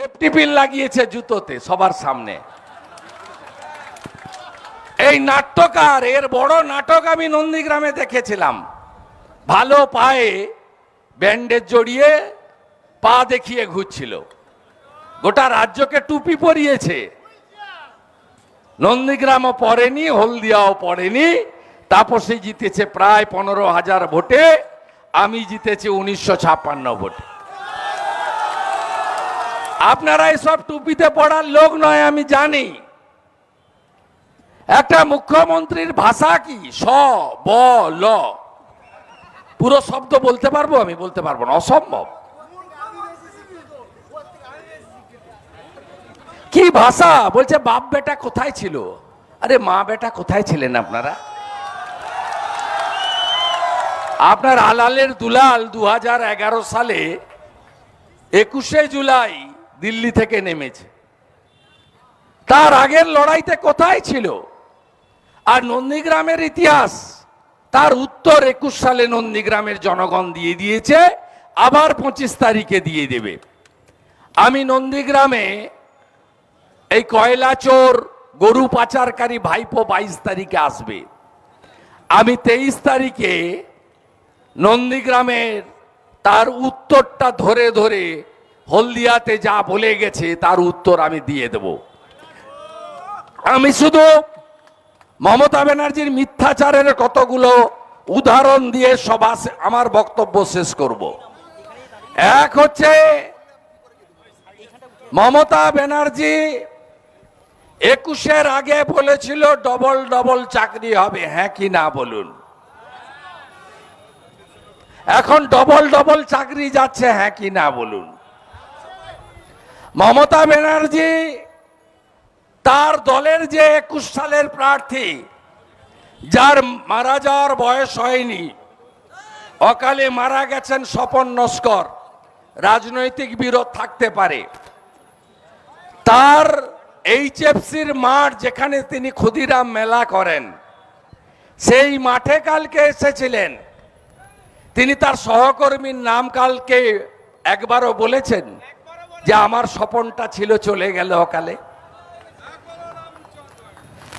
Safety pin লাগিয়েছে জুতোতে সবার সামনে। এই নাট্যকার, এর বড় নাটক আমি নন্দীগ্রামে দেখেছিলাম। ভালো পায়ে ব্যান্ডেজ জড়িয়ে পা দেখিয়ে ঘুরছিল। গোটা রাজ্যকে টুপি পরিয়েছে। নন্দীগ্রামও পড়েনি, হলদিয়াও পড়েনি। তাপসে জিতেছে প্রায় পনেরো হাজার ভোটে। আমি জিতেছি উনিশশো ছাপ্পান্ন ভোটে। আপনারা এসব টুপিতে পড়ার লোক নয়, আমি জানি। একটা মুখ্যমন্ত্রীর ভাষা কি? স, ব, ল। পুরো শব্দ বলতে পারব? আমি বলতে পারব না। অসম্ভব। কি ভাষা? বলছে, বাপ বেটা কোথায় ছিল? আরে, মা বেটা কোথায় ছিলেন আপনারা? আপনার আলালের দুলাল দু হাজার এগারো সালে একুশে জুলাই দিল্লি থেকে নেমেছে। তার আগের লড়াইতে কোথায় ছিল? আর নন্দীগ্রামের ইতিহাস, তার উত্তর একুশ সালে নন্দীগ্রামের জনগণ দিয়ে দিয়েছে, আবার পঁচিশ তারিখে দিয়ে দেবে। আমি নন্দীগ্রামে এই কয়লা চোর, গরু পাচারকারী ভাইপো বাইশ তারিখে আসবে। আমি তেইশ তারিখে নন্দীগ্রামের তার উত্তরটা ধরে ধরে হলদিয়াতে যা বলে গেছে, তার উত্তর আমি দিয়ে দেব। আমি শুধু মমতা ব্যানার্জির মিথ্যাচারের কতগুলো উদাহরণ দিয়ে সভা আমার বক্তব্য শেষ করব। এক হচ্ছে, মমতা ব্যানার্জি একুশের আগে বলেছিল, ডবল ডবল চাকরি হবে। হ্যাঁ কি না বলুন। এখন ডবল ডবল চাকরি যাচ্ছে হ্যাঁ কি না বলুন। মমতা ব্যানার্জি তার দলের যে একুশ সালের প্রার্থী, যার মারা যাওয়ার বয়স হয়নি, অকালে মারা গেছেন স্বপন নস্কর, রাজনৈতিক বিরোধ থাকতে পারে। তার এইচএফসির মাঠ যেখানে তিনি ক্ষুদিরাম মেলা করেন, সেই মাঠে কালকে এসেছিলেন। তিনি তার সহকর্মীর নাম কালকে একবারও বলেছেন। যে আমার স্বপনটা ছিল চলে গেল অকালে।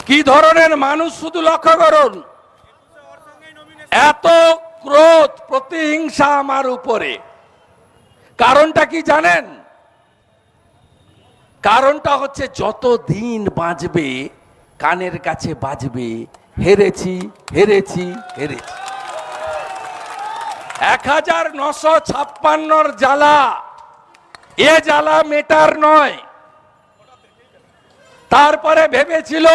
কি ধরনের মানুষ শুধু লক্ষ্য করুন? এত ক্রোধ, প্রতিহিংসা আমার উপরে। কারণটা কি জানেন? কারণটা হচ্ছে যত দিন বাঁচবে, কানের কাছে বাজবে, হেরেছি হেরেছি হেরেছি। এক হাজার নশো ছাপ্পান্নর জ্বালা এ জ্বালা মেটার নয়। তারপরে ভেবেছিল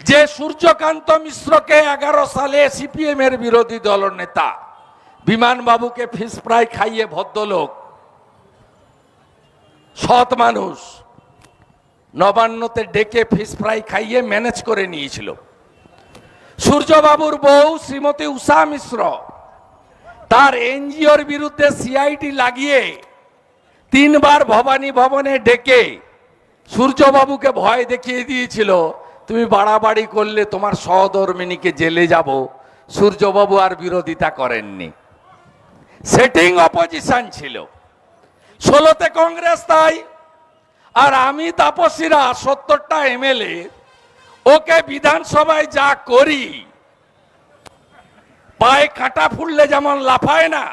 যে সূর্যকান্ত মিশ্রকে এগারো সালে সিপিএম এর বিরোধী দল নেতা, বিমানবাবুকে ফিস ফ্রাই খাইয়ে ভদ্রলোক, সৎ মানুষ, নবান্নতে ডেকে ফিস ফ্রাই খাইয়ে ম্যানেজ করে নিয়েছিল। সূর্যবাবুর বউ শ্রীমতী উষা মিশ্র তার এনজিওর বিরুদ্ধে সিআইডি লাগিয়ে তিনবার ভবানী ভবনে ডেকে সূর্যবাবুকে ভয় দেখিয়ে দিয়েছিল, তুমি বাড়াবাড়ি করলে তোমার সহধর্মিনীকে জেলে যাব, সূর্যবাবু আর বিরোধিতা করেননি। সেটিং অপোজিশন ছিল। ষোলোতে কংগ্রেস তাই, আর আমি তাপসীরা সত্তরটা এমএলএ, ওকে বিধানসভায় যা করি পায়ে কাঁটা ফুললে যেমন লাফায় না,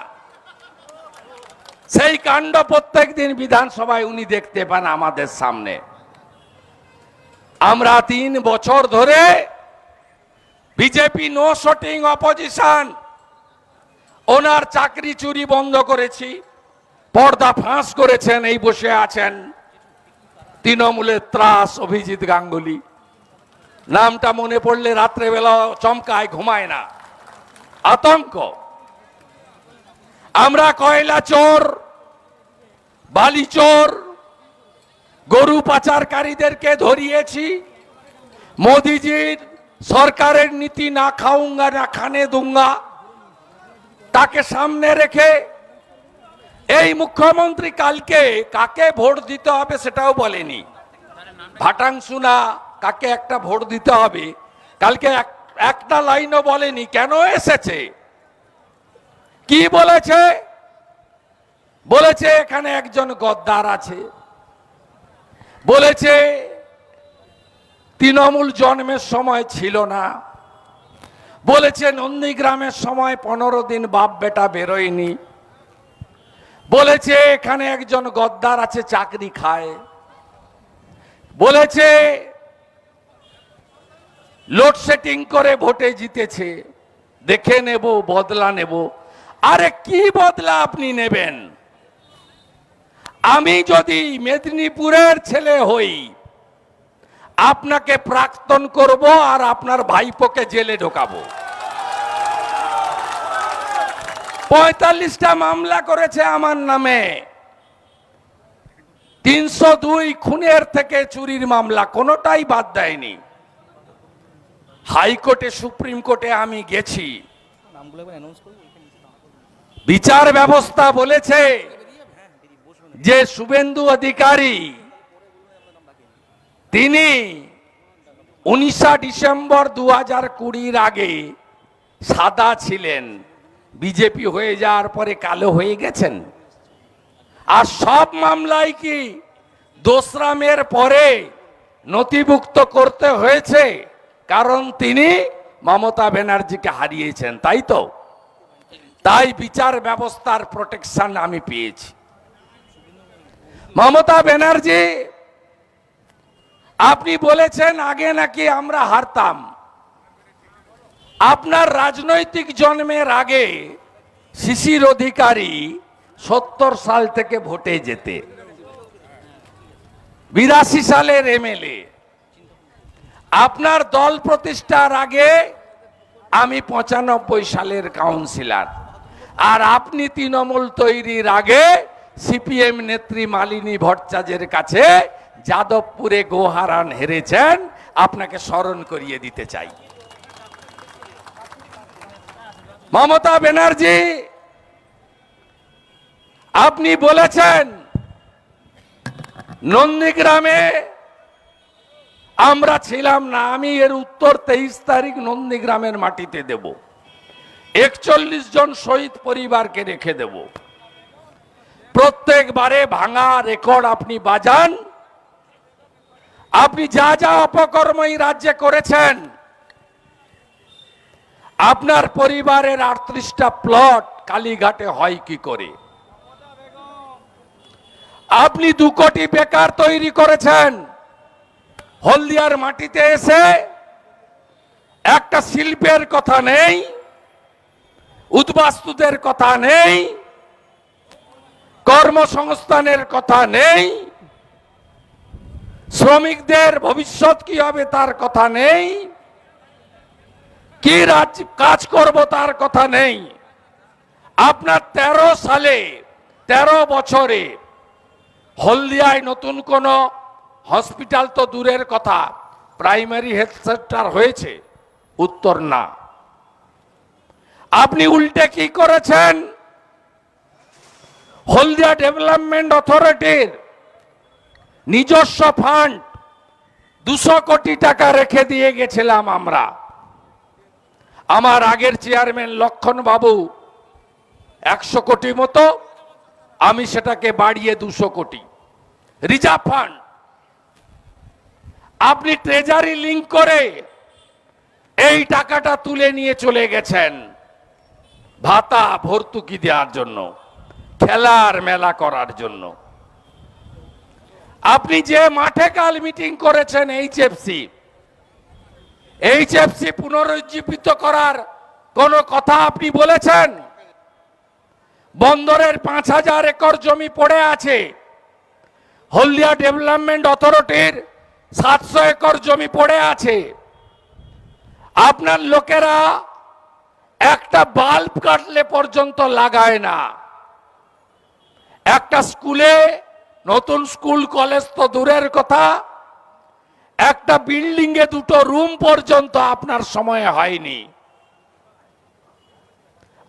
সেই কাণ্ড প্রত্যেক দিন বিধানসভায় উনি দেখতে পান আমাদের সামনে। আমরা তিন বছর ধরে বিজেপি নো শটিং অপোজিশন ওনার চাকরি চুরি বন্ধ করেছি, পর্দা ফাঁস করেছেন, এই বসে আছেন তৃণমূলের ত্রাস অভিজিৎ গাঙ্গুলি। নামটা মনে পড়লে রাত্রেবেলা চমকায়, ঘুমায় না। আতঙ্ক। আমরা কয়লা চোর, বালি চোর, গরু পাচারকারীদেরকে ধরিয়েছি। মোদিজির সরকারের নীতি না খাউঙ্গা না খানে দুঙ্গা। তাকে সামনে রেখে এই মুখ্যমন্ত্রী কালকে কাকে ভোট দিতে হবে সেটাও বলেনি। ভাটাংশু না কাকে একটা ভোট দিতে হবে, কালকে এক- একটা লাইনও বলেনি, কেন এসেছে? কি বলেছে? বলেছে এখানে একজন গদ্দার আছে। বলেছে, তৃণমূল জন্মের সময় ছিল না। বলেছে, নন্দীগ্রামের সময় পনেরো দিন বাপ বেটা বেরোয়নি। বলেছে, এখানে একজন গদ্দার আছে, চাকরি খায়। বলেছে লোডশেডিং করে ভোটে জিতেছে। দেখে নেব, বদলা নেব। আরে কি বদলা আপনি নেবেন? আমি যদি মেদিনীপুরের ছেলে হই, আপনাকে প্রাক্তন করব আর আপনার ভাইপোকে জেলে ঢোকাবো। পঁয়তাল্লিশটা মামলা করেছে আমার নামে। তিনশো দুই খুনের থেকে চুরির মামলা, কোনোটাই বাদ দেয়নি। হাইকোর্টে সুপ্রিম কোর্টে আমি গেছি। বিচার ব্যবস্থা বলেছে যে শুভেন্দু অধিকারী তিনি উনিশা ডিসেম্বর দু হাজার কুড়ির আগে সাদা ছিলেন। বিজেপি হয়ে যাওয়ার পরে কালো হয়ে গেছেন। আর সব মামলায় কি দোসরামের পরে নথিভুক্ত করতে হয়েছে? কারণ তিনি মমতা ব্যানার্জিকে হারিয়েছেন, তাই তো? তাই বিচার ব্যবস্থার প্রোটেকশন আমি পেয়েছি। মমতা ব্যানার্জি, আপনি বলেছেন আগে নাকি আমরা হারতাম। আপনার রাজনৈতিক জন্মের আগে শিশির অধিকারী সত্তর সাল থেকে ভোটে যেতে, বিরাশি সালের এমএলএ। আপনার দল প্রতিষ্ঠার আগে আমি পঁচানব্বই সালের কাউন্সিলর। আর আপনি তৃণমূল তৈরির আগে সিপিএম নেত্রী মালিনী ভট্টাচার্যের কাছে যাদবপুরে গোহারান হেরেছেন, আপনাকে স্মরণ করিয়ে দিতে চাই। মমতা ব্যানার্জি, আপনি বলেছেন, নন্দীগ্রামে আমরা ছিলাম না, আমি এর উত্তর তেইশ তারিখ নন্দীগ্রামের মাটিতে দেব। একচল্লিশ জন শহীদ পরিবারকে রেখে দেব। প্রত্যেকবারে ভাঙা রেকর্ড আপনি বাজান। আপনি যা যা অপকর্ম এই রাজ্যে করেছেন, আপনার পরিবারের আটত্রিশটা প্লট কালীঘাটে হয় কি করে? আপনি দু কোটি বেকার তৈরি করেছেন। হলদিয়ার মাটিতে এসে একটা শিল্পের কথা নেই, উদ্বাস্তুদের কথা নেই, কর্মসংস্থানের কথা নেই, শ্রমিকদের ভবিষ্যৎ কি হবে তার কথা নেই, কি রাজ, কাজ করব তার কথা নেই। আপনার ১৩ সালে ১৩ বছরে হলদিয়ায় নতুন কোন হসপিটাল তো দূরের কথা, প্রাইমারি হেলথ সেন্টার হয়েছে, উত্তর না। আপনি উল্টে কি করেছেন? হলদিয়া ডেভেলপমেন্ট অথরিটির নিজস্ব ফান্ড দুশো কোটি টাকা রেখে দিয়ে গেছিলাম আমরা। আমার আগের চেয়ারম্যান লক্ষণ বাবু একশো কোটি মতো, আমি সেটাকে বাড়িয়ে দুশো কোটি। রিজার্ভ ফান্ড আপনি ট্রেজারি লিঙ্ক করে এই টাকাটা তুলে নিয়ে চলে গেছেন। ভাতা ভর্তুকি দেওয়ার জন্য, খেলার মেলা করার জন্য। আপনি যে মাঠে কাল মিটিং করেছেন এইচএফসি এইচএফসি পুনরুজ্জীবিত করার কোন কথা আপনি বলেছেন? বন্দরের পাঁচ হাজার একর জমি পড়ে আছে। হলদিয়া ডেভেলপমেন্ট অথরিটির সাতশো একর জমি পড়ে আছে। আপনার লোকেরা একটা বাল্ব কাটলে পর্যন্ত লাগায় না। একটা স্কুলে, নতুন স্কুল, কলেজ তো দূরের কথা, একটা বিল্ডিং এ দুটো রুম পর্যন্ত আপনার সময় হয়নি।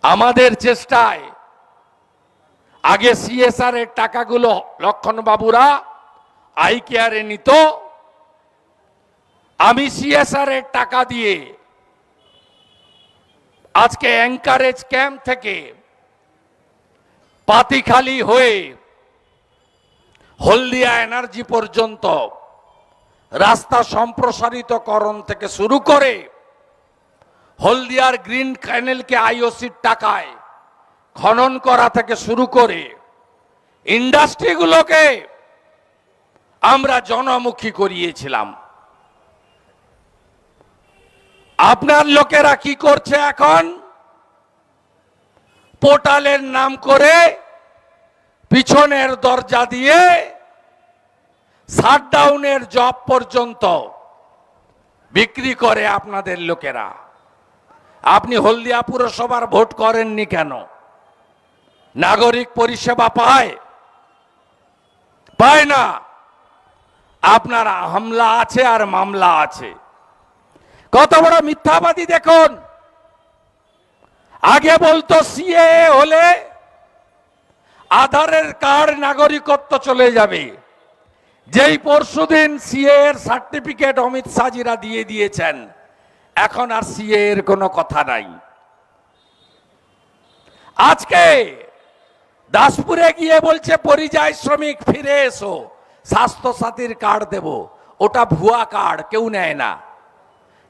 আমাদের চেষ্টায়, আগে সিএসআর এর টাকাগুলো লক্ষণ বাবুরা আই কেয়ারে নিত আমি সিএসআর এর টাকা দিয়ে আজকে অ্যাঙ্কারেজ ক্যাম্প থেকে পাতিখালি হয়ে হলদিয়া এনার্জি পর্যন্ত রাস্তা সম্প্রসারিতকরণ থেকে শুরু করে হলদিয়ার গ্রিন ক্যানেলকে আইওসির টাকায় খনন করা থেকে শুরু করে ইন্ডাস্ট্রিগুলোকে আমরা জনমুখী করিয়েছিলাম। আপনার লোকেরা কি করছে এখন? পোর্টালের নাম করে পিছনের দরজা দিয়ে শাটডাউনের জব পর্যন্ত বিক্রি করে আপনাদের লোকেরা। আপনি হলদিয়া পুরসভার ভোট করেননি কেন? নাগরিক পরিষেবা পায়? পায় না। আপনার হামলা আছে আর মামলা আছে। কত বড় মিথ্যাবাদী দেখুন। আগে বলতো সিএ হলে আধারের কার্ড নাগরিকত্ব চলে যাবে। যেই পরশুদিন সিএ এর সার্টিফিকেট অমিত শাহজিরা দিয়ে দিয়েছেন, এখন আর সিএ এর কোনো কথা নাই। আজকে দাসপুরে গিয়ে বলছে, পরিযায়ী শ্রমিক, ফিরে এসো। স্বাস্থ্য সাথীর কার্ড দেব। ওটা ভুয়া কার্ড, কেউ নেয় না।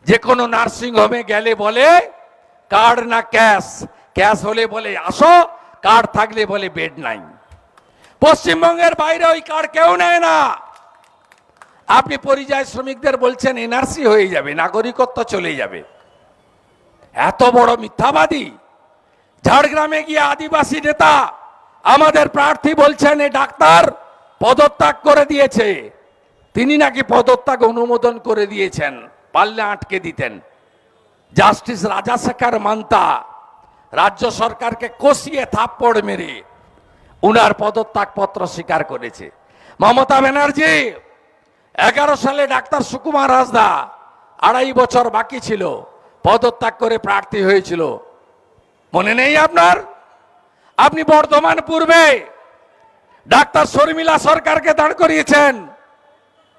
যে কোনো নার্সিং হোমে গেলে বলে, কার্ড না ক্যাশ? ক্যাশ হলে বলে, আসো। কার্ড থাকলে বলে, বেড নাই। পশ্চিমবঙ্গের বাইরে ওই কার্ড কেউ নেয় না। আপনি পরিযায়ী শ্রমিকদের বলছেন এনআরসি হয়ে যাবে, নাগরিকত্ব চলে যাবে। এত বড় মিথ্যাবাদী। ঝাড়গ্রামে গিয়ে আদিবাসী নেতা, আমাদের প্রার্থী বলছেন এই ডাক্তার পদত্যাগ করে দিয়েছে। তিনি নাকি পদত্যাগ অনুমোদন করে দিয়েছেন। পাল্লে আটকে দিতেন। জাস্টিস রাজাশেখর মান্তা রাজ্য সরকারকে কষিয়ে থাপ্পড় মেরে উনার পদত্যাগ পত্র স্বীকার করেছে। মমতা ব্যানার্জি, এগারো সালে ডাক্তার সুকুমার রাজদা আড়াই বছর বাকি ছিল, পদত্যাগ করে প্রার্থী হয়েছিল। মনে নেই আপনার? আপনি বর্ধমান পূর্বে ডাক্তার শর্মিলা সরকারকে দাঁড় করিয়েছেন,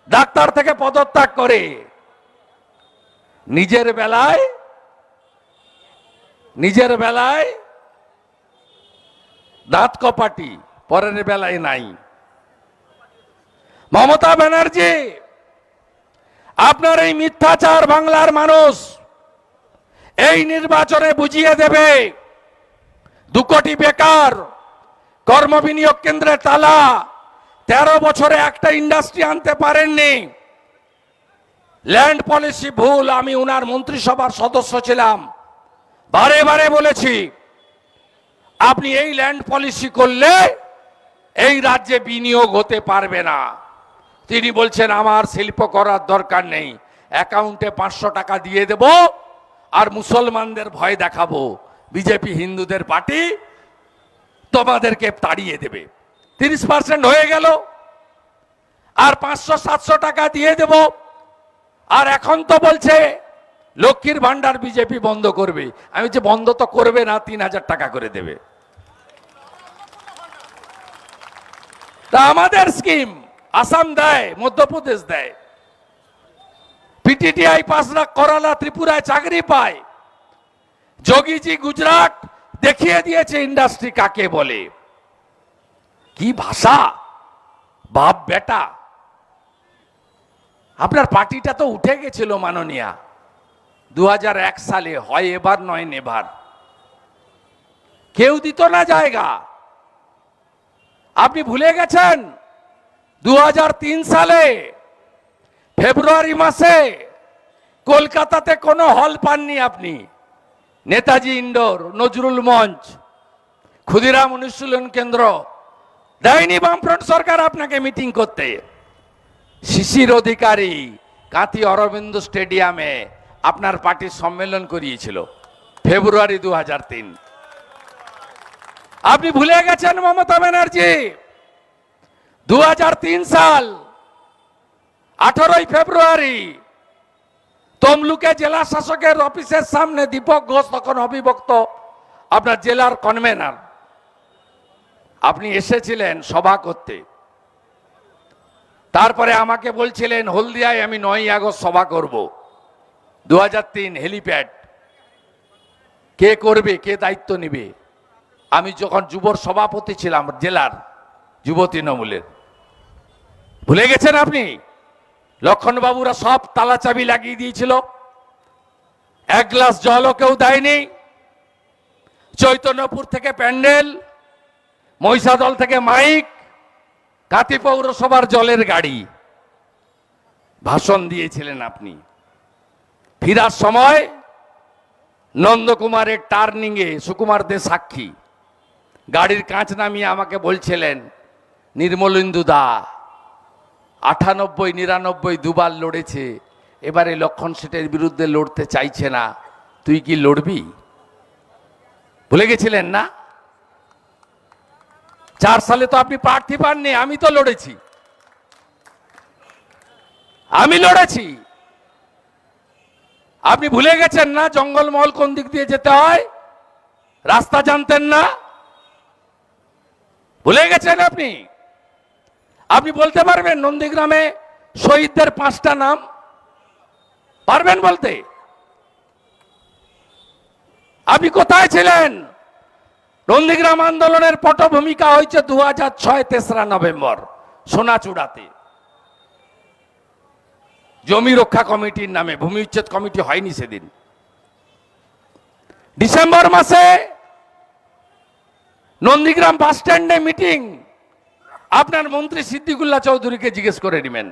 ডাক্তার থেকে পদত্যাগ করে। নিজের বেলায় নিজের বেলায় দাঁত কপাটি পরের বেলায় নাই। মমতা ব্যানার্জি, আপনার এই মিথ্যাচার বাংলার মানুষ এই নির্বাচনে বুঝিয়ে দেবে, দু কোটি বেকার কর্মবিনিয়োগ কেন্দ্রে তালা, তেরো বছরে একটা ইন্ডাস্ট্রি আনতে পারেননি। ল্যান্ড পলিসি ভুল, আমি উনার মন্ত্রিসভার সদস্য ছিলাম। বারে বারে বলেছি, আপনি এই ল্যান্ড পলিসি করলে এই রাজ্যে বিনিয়োগ হতে পারবে না। তিনি বলছেন, আমার শিল্প করার দরকার নেই। অ্যাকাউন্টে পাঁচশো টাকা দিয়ে দেব আর মুসলমানদের ভয় দেখাবো। বিজেপি হিন্দুদের পার্টি তোমাদেরকে তাড়িয়ে দেবে। তিরিশ পার্সেন্ট হয়ে গেল। আর পাঁচশো, সাতশো টাকা দিয়ে দেব। আর এখন তো বলছে, লক্ষ্মীর ভান্ডার বিজেপি বন্ধ করবে। আমি যে বন্ধ তো করবে না, তিন হাজার টাকা করে দেবে। তা আমাদের স্কিম, আসাম দেয়, মধ্যপ্রদেশ দেয়। পিটিটিআই পাস লাখ করালা ত্রিপুরায় চাকরি পায়। যোগীজি গুজরাট দেখিয়ে দিয়েছে ইন্ডাস্ট্রি কাকে বলে। কি ভাষা? বাপ বেটা। আপনার পার্টিটা তো উঠে গেছিল মাননীয়া। দু হাজার এক সালে, হয় এবার নয়, নেবার। কেউ দিত না জায়গা। আপনি ভুলে গেছেন? দু হাজার তিন সালে, ফেব্রুয়ারি মাসে কলকাতাতে কোনো হল পাননি আপনি। নেতাজি ইন্ডোর, নজরুল মঞ্চ, ক্ষুদিরাম অনুশীলন কেন্দ্র দেয়নি বামফ্রন্ট সরকার আপনাকে মিটিং করতে। শিশির অধিকারী কাঁথি অরবিন্দ স্টেডিয়ামে আপনার পার্টির সম্মেলন করিয়েছিল ফেব্রুয়ারি দু হাজার তিন। আপনি ভুলে গেছেন মমতা ব্যানার্জি দু সাল, আঠারোই ফেব্রুয়ারি, তমলুকে জেলা শাসকের অফিসের সামনে দীপক ঘোষ তখন অবিভক্ত, আপনার জেলার কনভেনার আপনি এসেছিলেন সভা করতে। তারপরে আমাকে বলছিলেন, হলদিয়ায় আমি নয় আগস্ট সভা করব। দু হাজার তিন হেলিপ্যাড। কে করবে, কে দায়িত্ব নিবে? আমি যখন যুবর সভাপতি ছিলাম জেলার যুব তৃণমূলের। ভুলে গেছেন আপনি? লক্ষণবাবুরা সব তালা চাবি লাগিয়ে দিয়েছিল। এক গ্লাস জলও কেউ দেয়নি। চৈতন্যপুর থেকে প্যান্ডেল, মহিষাদল থেকে মাইক কাতি পৌরসভার জলের গাড়ি। ভাষণ দিয়েছিলেন আপনি। ফিরার সময় নন্দকুমারের টার্নিংয়ে সুকুমার দে সাক্ষী। গাড়ির কাঁচ নামিয়ে আমাকে বলছিলেন নির্মলেন্দু দা, আটানব্বই, নিরানব্বই দুবার লড়েছে। এবারে লক্ষণ সেটের বিরুদ্ধে লড়তে চাইছে না। তুই কি লড়বি? ভুলে গেছিলেন না? চার সালে তো আপনি প্রার্থী পাননি, আমি তো লড়েছি। আমি লড়েছি। আপনি ভুলে গেছেন না জঙ্গলমহল কোন দিক দিয়ে যেতে হয়? রাস্তা জানতেন না? ভুলে গেছেন আপনি? আপনি বলতে পারবেন নন্দীগ্রামে শহীদদের পাঁচটা নাম? পারবেন বলতে? আপনি কোথায় ছিলেন? নন্দীগ্রাম আন্দোলনের পটভূমিকা হয়েছে দু হাজার ছয় তেসরা নভেম্বর, সোনাচূড়াতে। জমি রক্ষা কমিটির নামে, ভূমি উচ্ছেদ কমিটি হয়নি সেদিন। ডিসেম্বর মাসে নন্দীগ্রাম বাস স্ট্যান্ডে মিটিং। আপনার মন্ত্রী সিদ্দিকুল্লাহ চৌধুরীকে জিজ্ঞেস করে নেবেন।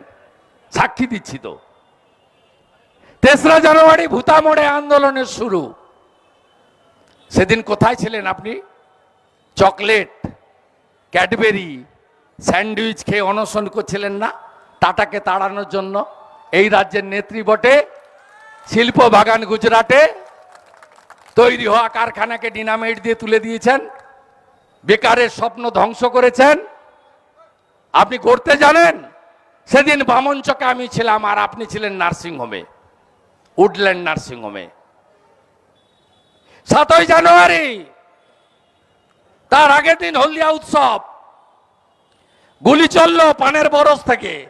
সাক্ষী দিচ্ছি তো। তেসরা জানুয়ারি ভূতামোড়ে আন্দোলনের শুরু। সেদিন কোথায় ছিলেন আপনি? চকলেট, ক্যাডবেরি, স্যান্ডউইচ খেয়ে অনশন করছিলেন না, টাটাকে তাড়ানোর জন্য এই রাজ্যের নেত্রী বটে শিল্প বাগান গুজরাটে তৈরি হওয়া কারখানাকে ডিনামাইট দিয়ে তুলে দিয়েছেন, বেকারের স্বপ্ন ধ্বংস করেছেন। আপনি করতে জানেন, সেদিন বামনচকে আমি ছিলাম আর আপনি ছিলেন নার্সিংহোমে, উডল্যান্ড নার্সিংহোমে। সাতই জানুয়ারি তার আগের দিন হলদিয়া উৎসব। গুলি চলল পানের বরস থেকে।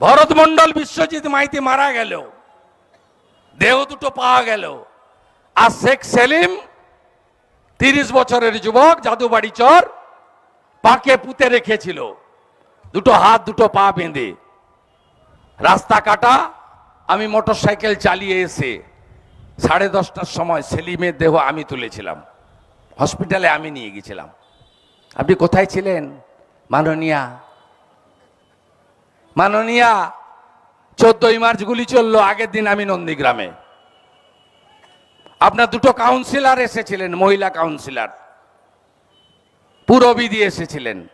ভরত মন্ডল বিশ্বজিৎ মাইতি মারা গেল। দেহ দুটো পাওয়া গেল। আর শেখ সেলিম, তিরিশ বছরের যুবক, জাদুবাড়ি চর, পাকে পুঁতে রেখেছিল। দুটো হাত, দুটো পা বেঁধে। রাস্তা কাটা, আমি মোটর সাইকেল চালিয়ে এসে সাড়ে দশটার সময় সেলিমের দেহ আমি তুলেছিলাম। হসপিটালে আমি নিয়ে গেছিলাম। আপনি কোথায় ছিলেন? মাননীয়া। মাননীয়া, চোদ্দই মার্চ গুলি চলল, আগের দিন আমি নন্দীগ্রামে। আপনার দুটো কাউন্সিলর এসেছিলেন, মহিলা কাউন্সিলর পুরবিধি এসেছিলেন।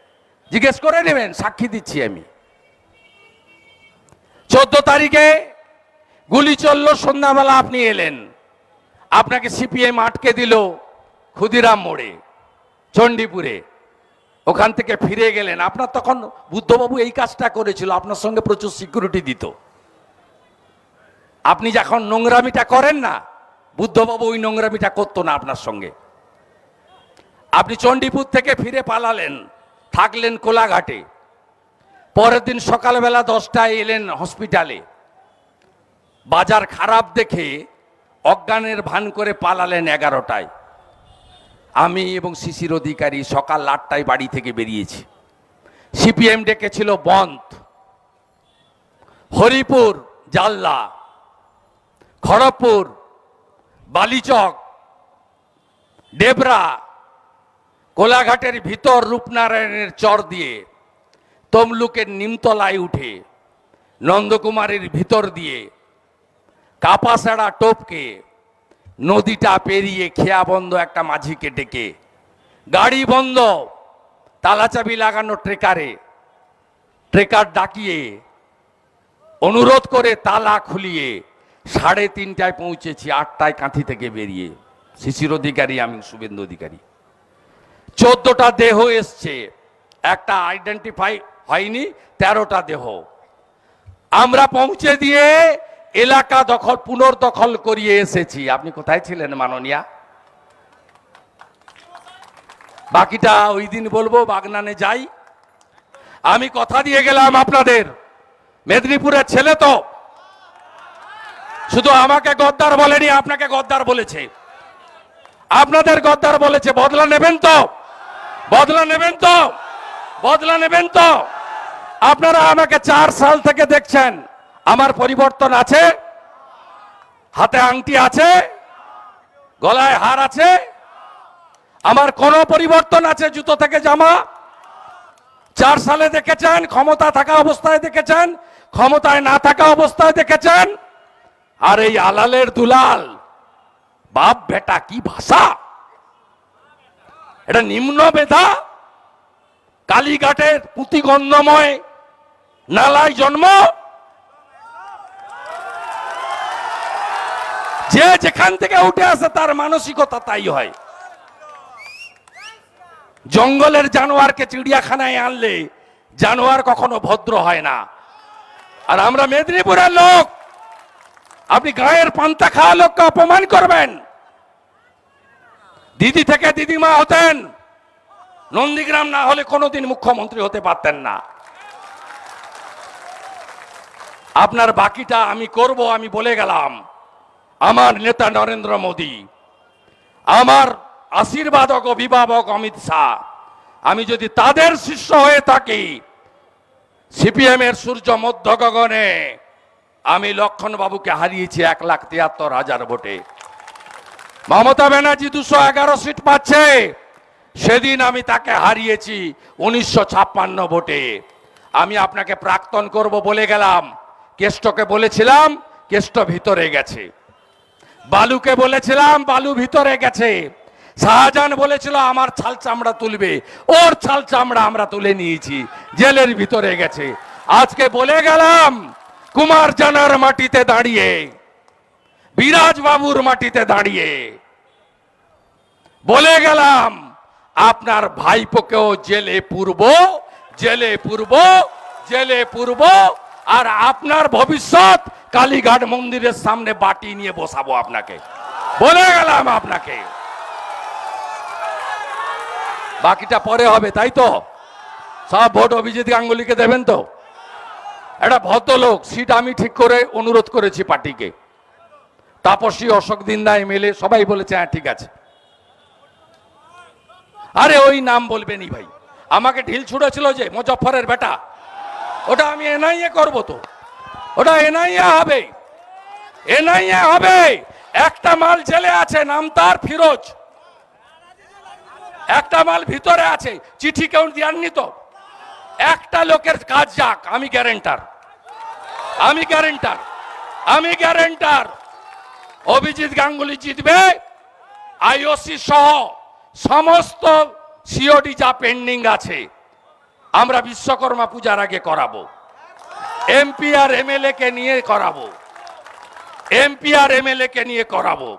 জিজ্ঞেস করে নেবেন, সাক্ষী দিচ্ছি আমি। চোদ্দ তারিখে গুলি চলল, সন্ধ্যাবেলা আপনি এলেন। আপনাকে সিপিএম আটকে দিল। ক্ষুদিরাম মোড়ে চণ্ডীপুরে, ওখান থেকে ফিরে গেলেন। আপনার তখন বুদ্ধবাবু এই কাজটা করেছিল, আপনার সঙ্গে প্রচুর সিকিউরিটি দিত। আপনি যখন নোংরামিটা করেন না, বুদ্ধবাবু ওই নোংরামিটা করতো না আপনার সঙ্গে। আপনি চণ্ডীপুর থেকে ফিরে পালালেন, থাকলেন কোলাঘাটে। পরের দিন সকালবেলা দশটায় এলেন হসপিটালে। বাজার খারাপ দেখে অজ্ঞানের ভান করে পালালেন এগারোটায়। আমি এবং শিশির অধিকারী সকাল আটটায় বাড়ি থেকে বেরিয়েছি। সিপিএম ডেকেছিল বন্ধ। হরিপুর, জালদা, খড়গপুর, বালিচক, ডেবরা, কোলাঘাটের ভিতর রূপনারায়ণের চর দিয়ে তমলুকের নিমতলায় উঠে নন্দকুমারের ভিতর দিয়ে কাপাসাড়া টোপকে নদীটা পেরিয়ে খেয়া বন্ধ একটা মাঝিকে ডেকে, গাড়ি বন্ধ, তালাচাবি লাগানো ট্রেকারে। ট্রেকার ডাকিয়ে, অনুরোধ করে তালা খুলিয়ে সাড়ে তিনটায় পৌঁছেছি, আটটায় কাঁথি থেকে বেরিয়ে। শিশির অধিকারী, আমি শুভেন্দু অধিকারী। চোদ্দটা দেহ এসছে, একটা আইডেন্টিফাই হয়নি, তেরোটা দেহ। আমরা পৌঁছে দিয়ে এলাকা দখল, পুনর্দখল করিয়ে এসেছি। আপনি কোথায় ছিলেন, মাননীয়া? বাকিটা ওই দিন বলব, বাগনানে যাই। আমি কথা দিয়ে গেলাম আপনাদের। মেদিনীপুরের ছেলে তো। শুধু আমাকে গদ্দার বলেনি, আপনাকে গদ্দার বলেছে। আপনাদের গদ্দার বলেছে, বদলা নেবেন তো। বদলা নেবেন তো। বদলা নেবেন তো। আপনারা আমাকে চার সাল থেকে দেখছেন। আমার পরিবর্তন আছে? হাতে আংটি আছে? গলায় হার আছে? আমার কোনো পরিবর্তন আছে জুতো থেকে জামা? চার সালে দেখেছেন, ক্ষমতা থাকা অবস্থায় দেখেছেন, ক্ষমতায় না থাকা অবস্থায় দেখেছেন? আর এই আলালের দুলাল, বাপ বেটা কি ভাষা? এটা নিম্ন বেধা কালীঘাটের পুঁতিগন্ধময় নালায় জন্ম? যে যেখান থেকে উঠে আসে, তার মানসিকতা তাই হয়। জঙ্গলের জানোয়ারকে চিড়িয়াখানায় আনলে জানোয়ার কখনো ভদ্র হয় না। আর আমরা মেদিনীপুরের লোক, আপনি গায়ের পান্তা খাওয়া লোককে অপমান করবেন। দিদি থেকে দিদিমা হতেন, নন্দীগ্রাম না হলে কোনোদিন মুখ্যমন্ত্রী হতে পারতেন না। আপনার বাকিটা আমি করব, আমি বলে গেলাম। আমার নেতা নরেন্দ্র মোদী, আমার আশীর্বাদক অভিভাবক অমিত শাহ, আমি যদি তাদের শিষ্য হয়ে থাকি সিপিএম এর সূর্য মধ্য গগনে আমি লক্ষণ বাবুকে হারিয়েছি এক লাখ তিয়াত্তর হাজার ভোটে। মমতা ব্যানার্জি দুশো এগারো সিট পাচ্ছে, সেদিন আমি তাকে হারিয়েছি উনিশশো ছাপ্পান্ন ভোটে। আমি আপনাকে প্রাক্তন করব বলে গেলাম, কেষ্টকে বলেছিলাম, কেষ্ট ভিতরে গেছে। বালুকে বলেছিলাম, বালু ভিতরে গেছে। শাহজাহান বলেছিল, আমার ছাল চামড়া তুলবে। ওর ছাল চামড়া আমরা তুলে নিয়েছি, জেলের ভিতরে গেছে। আজকে বলে গেলাম, কুমার জানার মাটিতে দাঁড়িয়ে বিরাজ বাবুর মাটিতে দাঁড়িয়ে। বলে গেলাম, আপনার ভাইপোকেও জেলে পূর্ব জেলে পূর্ব জেলে পূর্ব, আর আপনার ভবিষ্যৎ কালীঘাট মন্দিরের সামনে বাটি নিয়ে বসাবো আপনাকে। বলে গেলাম আপনাকে। বাকিটা পরে হবে, তাই তো? সব ভোট অভিজিৎ গাঙ্গুলিকে দেবেন তো? একটা ভদ্রলোক, সিট আমি ঠিক করে অনুরোধ করেছি পার্টিকে। তাপসী, অশোক দিন্দা এমএলএ, সবাই বলেছে হ্যাঁ ঠিক আছে। আরে, ওই নাম বলবেনই ভাই। আমাকে ঢিল ছুড়েছিল যে মুজফরের বেটা। ওটা আমি এনআইএ করব তো। ওটা এনআইএ হবে। এনআইএ হবে। একটা মাল জেলে আছে, নাম তার ফিরোজ। একটা মাল ভিতরে আছে, চিঠি কেউ দেননি তো? একটা লোকের কাজ যাক, আমি গ্যারেন্টার। আমি গ্যারেন্টার। আমি গ্যারেন্টার। অভিজিৎ গাঙ্গুলি জিতবে। আইওসি সহ সমস্ত সিওডি যা পেন্ডিং আছে, আমরা বিশ্বকর্মা পূজার আগে করাবো। এমপি আর এমএলএ কে নিয়ে করাবো। এমপি আর এমএলএ কে নিয়ে করাবো।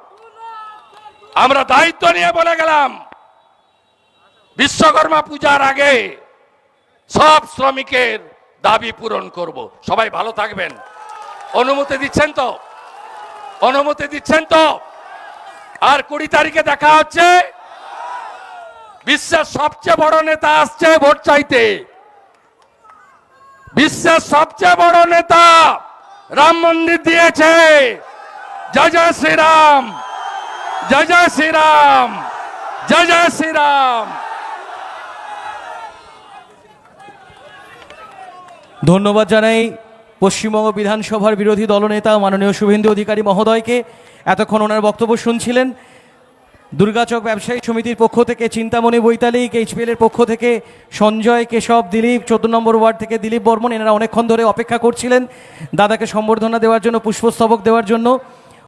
আমরা দায়িত্ব নিয়ে বলে গেলাম, বিশ্বকর্মা পূজার আগে সব শ্রমিকের দাবি পূরণ করব। সবাই ভালো থাকবেন। অনুমতি দিচ্ছেন তো? অনুমতি দিচ্ছেন তো? আর কুড়ি তারিখে দেখা হচ্ছে, বিশ্বের সবচেয়ে বড় নেতা আসছে ভোট চাইতে। বিশ্বের সবচেয়ে বড় নেতা রাম মন্দির দিয়েছে। জয় জয় শ্রীরাম, জয় জয় শ্রীরাম, জয় জয় শ্রীরাম। ধন্যবাদ জানাই পশ্চিমবঙ্গ বিধানসভার বিরোধী দলনেতা মাননীয় শুভেন্দু অধিকারী মহোদয়কে। এতক্ষণ ওনার বক্তব্য শুনছিলেন দুর্গাচক ব্যবসায়ী সমিতির পক্ষ থেকে চিন্তামণি বৈতালিক এইচপিএল এর পক্ষ থেকে সঞ্জয়, কেশব, দিলীপ, চোদ্দ নম্বর ওয়ার্ড থেকে দিলীপ বর্মন, এনারা অনেকক্ষণ ধরে অপেক্ষা করছিলেন। দাদাকে সম্বর্ধনা দেওয়ার জন্য, পুষ্পস্তবক দেওয়ার জন্য।